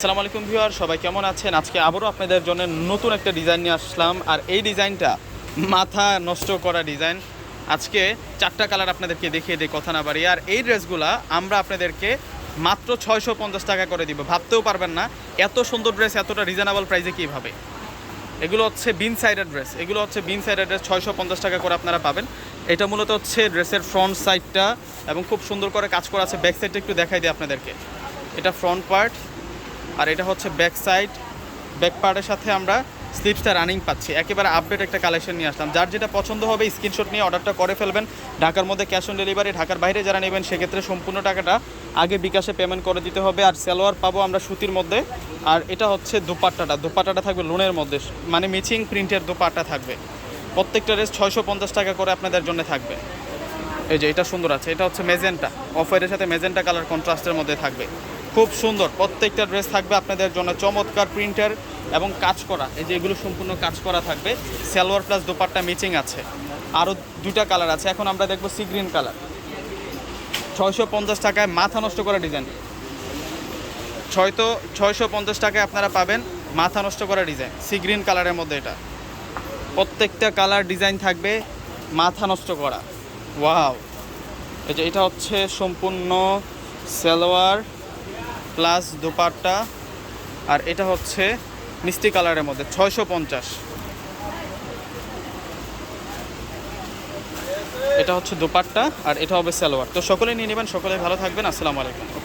আসসালামু আলাইকুম ভিউয়ার, সবাই কেমন আছেন? আজকে আবারও আপনাদের জন্য নতুন একটা ডিজাইন নিয়ে আসলাম, আর এই ডিজাইনটা মাথা নষ্ট করা ডিজাইন। আজকে চারটা কালার আপনাদেরকে দেখিয়ে দিই, কথা না বাড়ি আর এই ড্রেসগুলা আমরা আপনাদেরকে মাত্র ছয়শো পঞ্চাশ টাকা করে দিব। ভাবতেও পারবেন না, এত সুন্দর ড্রেস, এতটা রিজনেবল প্রাইসে কীভাবে? এগুলো হচ্ছে বিন সাইডের ড্রেস, এগুলো হচ্ছে বিন সাইডের ড্রেস, ছয়শো পঞ্চাশ টাকা করে আপনারা পাবেন। এটা মূলত হচ্ছে ড্রেসের ফ্রন্ট সাইডটা এবং খুব সুন্দর করে কাজ করা আছে ব্যাক সাইডটা একটু দেখাই দিই আপনাদেরকে। এটা ফ্রন্ট পার্ট আর এটা হচ্ছে ব্যাক সাইড ব্যাক পার্টের সাথে আমরা স্লিপসটা রানিং পাচ্ছি। একেবারে আপডেট একটা কালেকশন নিয়ে আসলাম। যার যেটা পছন্দ হবে স্ক্রিনশট নিয়ে অর্ডারটা করে ফেলবেন। ঢাকার মধ্যে ক্যাশ অন ডেলিভারি ঢাকার বাইরে যারা নেবেন, সেক্ষেত্রে সম্পূর্ণ টাকাটা আগে বিকাশে পেমেন্ট করে দিতে হবে। আর সালোয়ার পাবো আমরা সুতির মধ্যে। আর এটা হচ্ছে দুপাট্টাটা। দুপাট্টাটা থাকবে লোনের মধ্যে। মানে মিচিং প্রিন্টের দুপাট্টা থাকবে। প্রত্যেকটা রেস ছয়শো পঞ্চাশ টাকা করে আপনাদের জন্য থাকবে। এই যে এটা সুন্দর আছে। এটা হচ্ছে মেজেন্টা অফারের সাথে মেজেন্টা কালার কন্ট্রাস্টের মধ্যে থাকবে। খুব সুন্দর। প্রত্যেকটা ড্রেস থাকবে আপনাদের জন্য চমৎকার প্রিন্টার এবং কাজ করা। এই যে এগুলো সম্পূর্ণ কাজ করা থাকবে। সালোয়ার প্লাস দোপাট্টা ম্যাচিং আছে। আরও দুটা কালার আছে। এখন আমরা দেখব সি গ্রিন কালার ছয়শো পঞ্চাশ টাকায় মাথা নষ্ট করা ডিজাইন ছয়তো ছয়শো পঞ্চাশ টাকায় আপনারা পাবেন মাথা নষ্ট করা ডিজাইন সি গ্রিন কালারের মধ্যে এটা। প্রত্যেকটা কালার ডিজাইন থাকবে মাথা নষ্ট করা। ওয়াও এই যে এটা হচ্ছে সম্পূর্ণ সালোয়ার প্লাস দুপাট্টা। আর এটা হচ্ছে মিষ্টি কালারের মধ্যে, ছয়শো পঞ্চাশ। এটা হচ্ছে দুপাট্টা আর এটা হবে সালোয়ার। তো সকলে নিয়ে নেবেন সকলে ভালো থাকবেন, আসসালামু আলাইকুম।